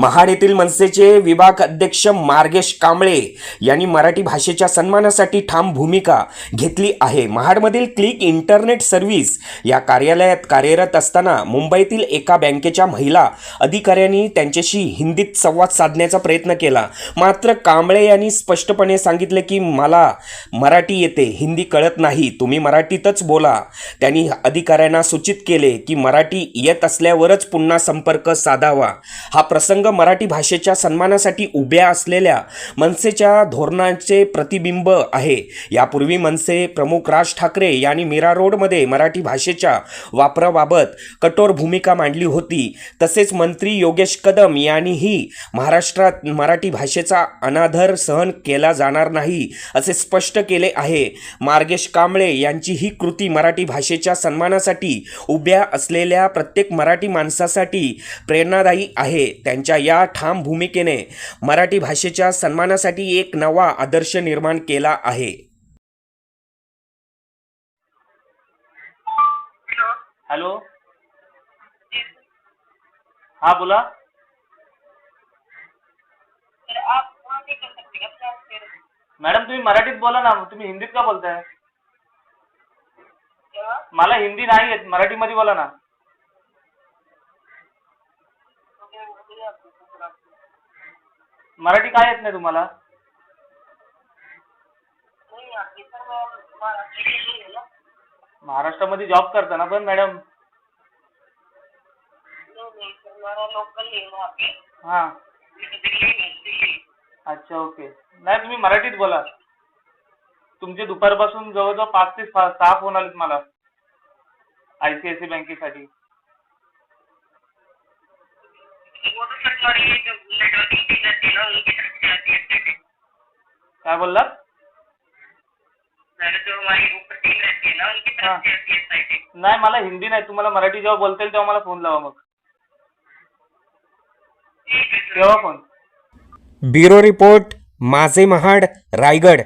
महाड येथील मनसेचे विभाग अध्यक्ष मार्गेश कांबळे यांनी मराठी भाषेच्या सन्मानासाठी ठाम भूमिका घेतली आहे. महाडमधील क्लिक इंटरनेट सर्व्हिस या कार्यालयात कार्यरत असताना मुंबईतील एका बँकेच्या महिला अधिकाऱ्यांनी त्यांच्याशी हिंदीत संवाद साधण्याचा प्रयत्न केला. मात्र कांबळे यांनी स्पष्टपणे सांगितले की मला मराठी येते हिंदी कळत नाही तुम्ही मराठीतच बोला. त्यांनी अधिकाऱ्यांना सूचित केले की मराठी येत असल्यावरच पुन्हा संपर्क साधावा. हा प्रसंग मराठी भाषेच्या सन्मानासाठी उभ्या असलेल्या मनसेच्या धोरणांचे प्रतिबिंब आहे. यापूर्वी मनसे प्रमुख राज ठाकरे यांनी मीरा रोडमध्ये मराठी भाषेच्या वापराबाबत कठोर भूमिका मांडली होती. तसेच मंत्री योगेश कदम यांनीही महाराष्ट्रात मराठी भाषेचा अनादर सहन केला जाणार नाही असे स्पष्ट केले आहे. मार्गेश कांबळे यांची ही कृती मराठी भाषेच्या सन्मानासाठी उभ्या असलेल्या प्रत्येक मराठी माणसासाठी प्रेरणादायी आहे. त्यांच्या या ठाम भूमिकेने मराठी भाषेच्या सन्मानासाठी एक नवा आदर्श निर्माण केला आहे. हॅलो. हाँ बोला. मॅडम तुम्ही मराठीत बोला ना तुम्ही हिंदीत का बोलताय? मला हिंदी नाही येत मराठीमध्ये बोला ना. मराठी काय येत नाही तुम्हाला? महाराष्ट्रामध्ये जॉब करता ना पण मॅडम है. अच्छा ओके नाही तुम्ही मराठीत बोला. तुमचे दुपारपासून जवळजवळ पाच ते सहा सहा फोन आलेत मला. आय सी आय सी बँकेसाठी है. साइट नाही मला हिंदी नाही. तुम्हाला मराठी जेव्हा बोलता येईल तेव्हा मला फोन लावा मग. है तेव्हा फोन? ब्युरो रिपोर्ट माझे महाड रायगड.